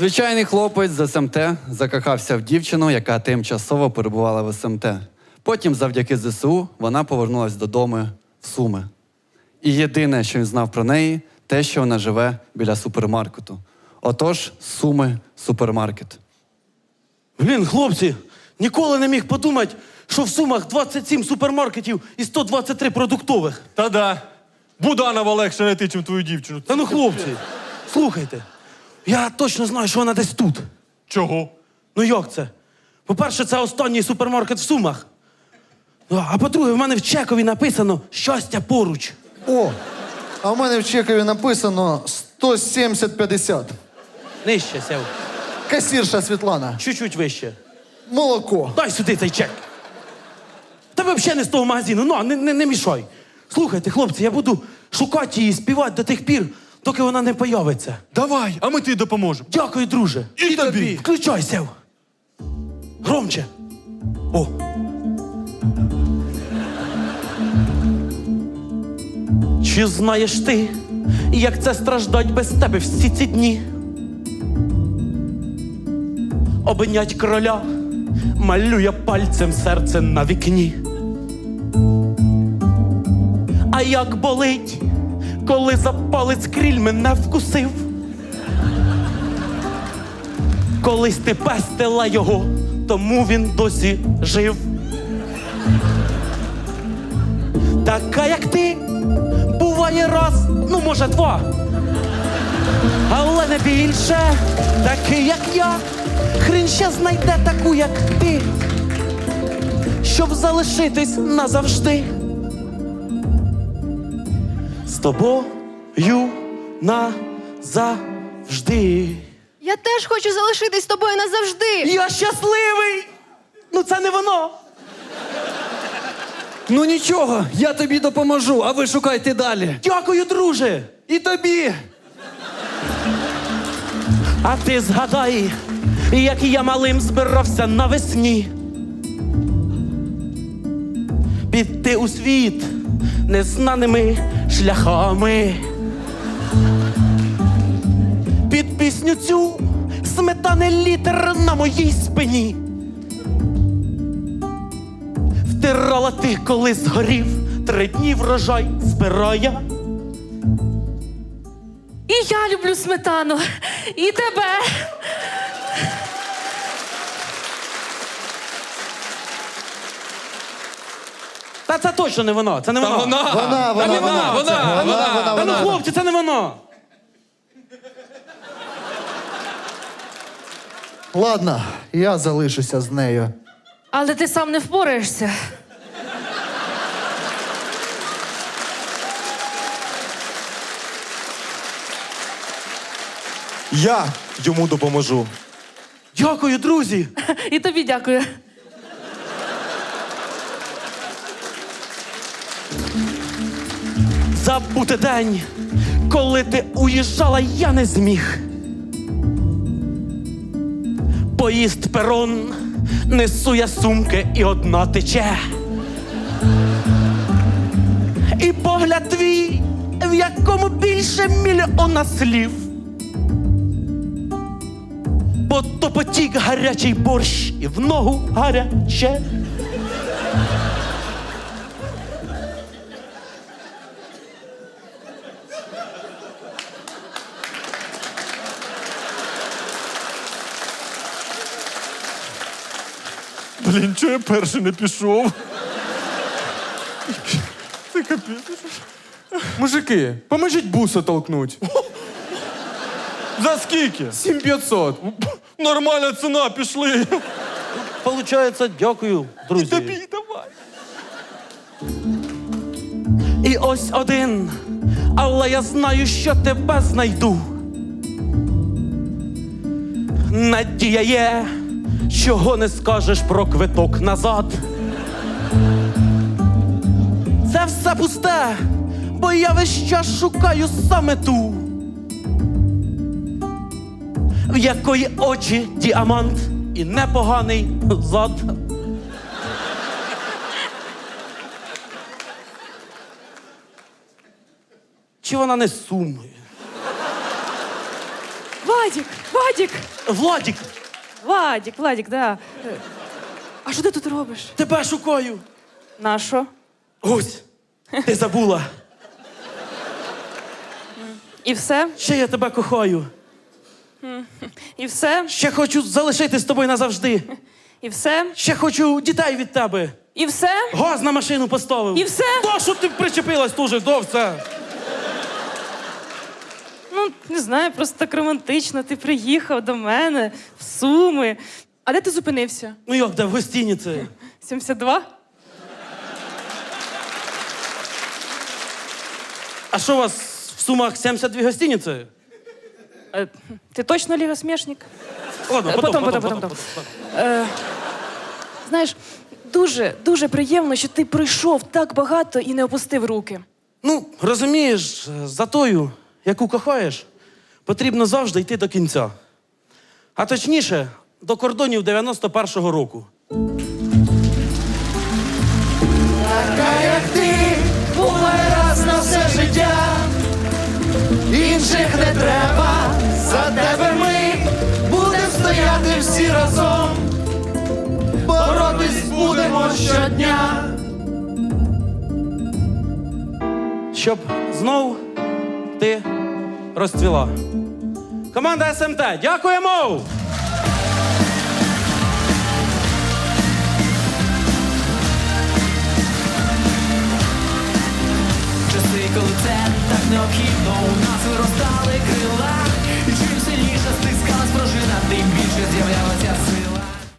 Звичайний хлопець з СМТ закохався в дівчину, яка тимчасово перебувала в СМТ. Потім, завдяки ЗСУ, вона повернулася додому в Суми. І єдине, що він знав про неї, те, що вона живе біля супермаркету. Отож, Суми супермаркет. Блін, хлопці, ніколи не міг подумати, що в сумах 27 супермаркетів і 123 продуктових. Та да. Буданова легше знайти, чим твою дівчину. Та ну, хлопці, слухайте, я точно знаю, що вона десь тут. Чого? Ну як це? По-перше, це останній супермаркет в Сумах. А по-друге, в мене в чекові написано щастя поруч. О, а в мене в чекові написано 170-50. Нижче сяв. Касірша Світлана. Чуть-чуть вище. Молоко. Дай сюди цей чек. Тебе взагалі не з того магазину, ну, не, не, не мішай. Слухайте, хлопці, я буду шукати її, співати до тих пір, доки вона не появиться. Давай, а ми тобі допоможемо. Дякую, друже. І тобі. Включайся. Громче. О. Чи знаєш ти, як це страждать без тебе всі ці дні? Обнять короля малює пальцем серце на вікні. А як болить, коли за палець кріль мене вкусив? Колись ти пестила його, тому він досі жив. Така, як ти, буває раз, ну може два. Але не більше, такий, як я, хрін ще знайде таку, як ти, щоб залишитись назавжди. З тобою назавжди. Я теж хочу залишитись з тобою назавжди. Я щасливий! Ну це не воно. Ну нічого, я тобі допоможу, а ви шукайте далі. Дякую, друже. І тобі. А ти згадай, як я малим збирався навесні. Піти у світ незнаними шляхами. Під пісню цю сметани літер на моїй спині. Втирала ти, коли згорів, три дні врожай збирає. І я люблю сметану, і тебе. Та це точно не воно, це не воно. Вона, Вона, вона, не вона, вона, вона, це- вона. вона, Та ну, хлопці, це не воно. Ладно, я залишуся з нею. Але ти сам не впораєшся. Я йому допоможу. Дякую, друзі. І тобі дякую. Забути день, коли ти уїжджала, я не зміг. Поїзд перон, несу я сумки і одна тече. І погляд твій, в якому більше мільйона слів. Бо то потік гарячий борщ і в ногу гаряче. Блін, чого я перший не пішов? Це капець. Мужики, поможіть буса толкнуть. За скільки? 7500. Нормальна ціна, пішли. Получається, дякую, друзі. Тобі давай. І ось один, але я знаю, що тебе знайду. Надія є, чого не скажеш про квиток назад. Це все пусте, бо я весь час шукаю саме ту, в якої очі діамант і непоганий зад. Чи вона не з суми? Вадік, Вадік, Владік, Вадік, Владік, да. А що ти тут робиш? тебе шукаю. Нащо? Ось, ти забула. І все? Ще я тебе кохаю. І все? Ще хочу залишити з тобою назавжди. І все? Ще хочу дітей від тебе. І все? Газ на машину поставив. І все? То, що ти причепилась дуже до все. Ну, не знаю, просто так романтично. Ти приїхав до мене в Суми. А де ти зупинився? Ну як, де в гостиниці? 72? А що у вас в сумах 72 гостиниці? Е, ти точно лігосмішник? Ладно, Е, потом, потом, потом, потом, потом, потом. Знаєш, дуже, дуже приємно, що ти пройшов так багато і не опустив руки. Ну, розумієш, за тою, яку кохаєш, потрібно завжди йти до кінця. А точніше, до кордонів 91-го року. Така як ти, буває раз на все життя. Інших не треба, за тебе ми будемо стояти всі разом. Боротись будемо щодня. Щоб знов ти розцвіла. Команда СМТ, дякуємо! Часи, коли це так необхідно, у нас виростали крила, і чим сильніше стискалась пружина, тим більше з'являлась